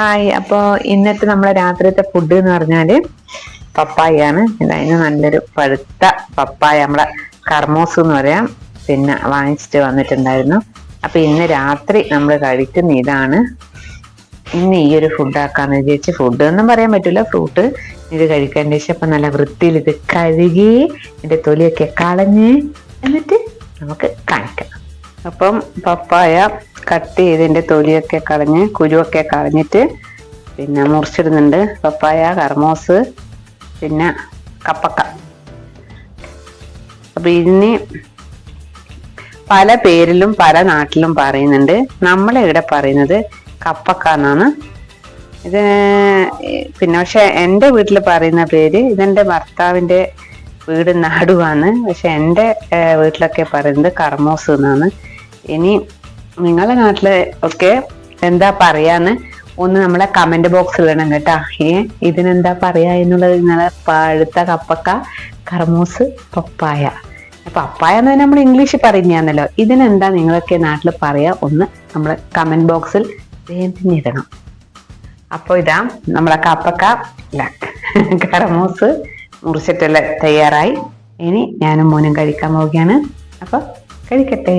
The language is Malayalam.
ഹായ് അപ്പോൾ ഇന്നത്തെ നമ്മളെ രാത്രിത്തെ ഫുഡ് എന്ന് പറഞ്ഞാൽ പപ്പായാണ്. അതിന് നല്ലൊരു പഴുത്ത പപ്പായ. നമ്മളെ കർമോസ് എന്ന് പറയാം. പിന്നെ വാങ്ങിച്ചിട്ട് വന്നിട്ടുണ്ടായിരുന്നു. അപ്പൊ ഇന്ന് രാത്രി നമ്മൾ കഴിക്കുന്ന ഇതാണ്. ഇന്ന് ഈ ഒരു ഫുഡ് ആക്കാന്ന് വിചാരിച്ച് ഫുഡ് ഒന്നും പറയാൻ പറ്റില്ല ഫ്രൂട്ട് ഇത് കഴിക്കാൻ ശേഷം അപ്പൊ നല്ല വൃത്തിയിൽ ഇത് കഴുകി ഇതിന്റെ തൊലിയൊക്കെ കളഞ്ഞ് എന്നിട്ട് നമുക്ക് കാണിക്കാം. അപ്പം പപ്പായ കട്ട് ചെയ്തതിന്റെ തൊലിയൊക്കെ കളഞ്ഞ് കുരുവൊക്കെ കളഞ്ഞിട്ട് പിന്നെ മുറിച്ചിടുന്നുണ്ട്. പപ്പായ കർമോസ് പിന്നെ കപ്പക്ക. അപ്പം ഇതിന് പല പേരിലും പല നാട്ടിലും പറയുന്നുണ്ട്. നമ്മളെ ഇവിടെ പറയുന്നത് കപ്പക്ക എന്നാണ്. ഇത് പിന്നെ പക്ഷെ എന്റെ വീട്ടിൽ പറയുന്ന പേര് ഇതെന്റെ ഭർത്താവിന്റെ വീട് നാടുവാണ്. പക്ഷെ എന്റെ വീട്ടിലൊക്കെ പറയുന്നത് കർമോസ് എന്നാണ്. ഇനി നിങ്ങളുടെ നാട്ടിൽ ഒക്കെ എന്താ പറയാന്ന് ഒന്ന് നമ്മളെ കമന്റ് ബോക്സിൽ ഇടണം കേട്ടാ. ഏ ഇതിനെന്താ പറയാ എന്നുള്ളത് നിങ്ങളെ പഴുത്ത കപ്പക്ക കർമൂസ് പപ്പായ. പപ്പായ എന്ന് നമ്മൾ ഇംഗ്ലീഷിൽ പറയുന്നതാണല്ലോ ഇതിനെന്താ നിങ്ങളൊക്കെ നാട്ടിൽ പറയാ ഒന്ന് നമ്മളെ കമന്റ് ബോക്സിൽ വേദിഞ്ഞിടണം അപ്പോൾ ഇതാ നമ്മളെ കപ്പക്ക കറമൂസ് മുറിച്ചിട്ടെല്ലാം തയ്യാറായി. ഇനി ഞാനും മോനും കഴിക്കാൻ പോവുകയാണ്. അപ്പൊ കഴിക്കട്ടെ.